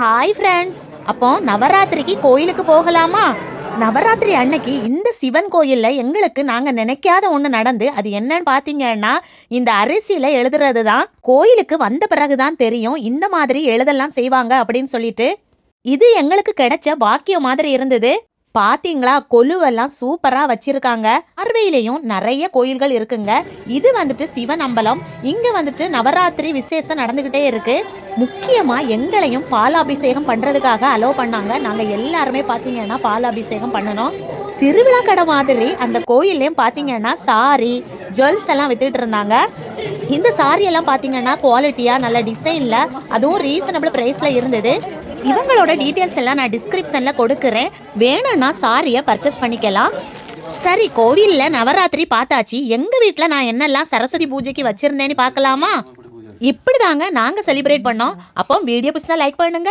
Hi friends அப்போ நவராத்திரிக்கு கோயிலுக்கு போகலாமா? நவராத்திரி அன்னைக்கு இந்த சிவன் கோயிலில் எங்களுக்கு நாங்கள் நினைக்காத ஒன்று நடந்து அது என்னன்னு பார்த்தீங்கன்னா இந்த அரிசியில் எழுதுறது தான் கோயிலுக்கு வந்த பிறகு தான் தெரியும் இந்த மாதிரி எழுதெல்லாம் செய்வாங்க அப்படின்னு சொல்லிட்டு. இது எங்களுக்கு கிடைச்ச பாக்கியம் மாதிரி இருந்தது. பாத்தீங்களா? கொலுவெல்லாம் சூப்பரா வச்சிருக்காங்க. பார்வையிலையும் நிறைய கோயில்கள் இருக்குங்க. இது வந்துட்டு சிவன் அம்பலம் இங்க வந்துட்டு நவராத்திரி விசேஷம் நடந்துகிட்டே இருக்கு. முக்கியமா எங்களையும் பாலாபிஷேகம் பண்றதுக்காக அலோவ் பண்ணாங்க. நாங்க எல்லாருமே பாத்தீங்கன்னா பாலாபிஷேகம் பண்ணணும். திருவிழா கடை மாதிரி அந்த கோயில்லையும் பாத்தீங்கன்னா சாரி ஜுவல்ஸ் எல்லாம் வித்துட்டு இருந்தாங்க. இந்த சாரி எல்லாம் பாத்தீங்கன்னா குவாலிட்டியா நல்ல டிசைன்ல அதுவும் ரீசனபிள் பிரைஸ்ல இருந்தது. இவங்களோட டீட்டெயில்ஸ் எல்லாம் நான் டிஸ்கிரிப்ஷன்ல கொடுக்குறேன். வேணும்னா சாரியை பர்ச்சேஸ் பண்ணிக்கலாம். சரி கோவிலில் நவராத்திரி பார்த்தாச்சு. எங்க வீட்டில் நான் என்னெல்லாம் சரஸ்வதி பூஜைக்கு வச்சிருந்தேன்னு பார்க்கலாமா? இப்படிதாங்க நாங்கள் செலிப்ரேட் பண்ணோம். அப்போ வீடியோ பிடிச்சா லைக் பண்ணுங்க.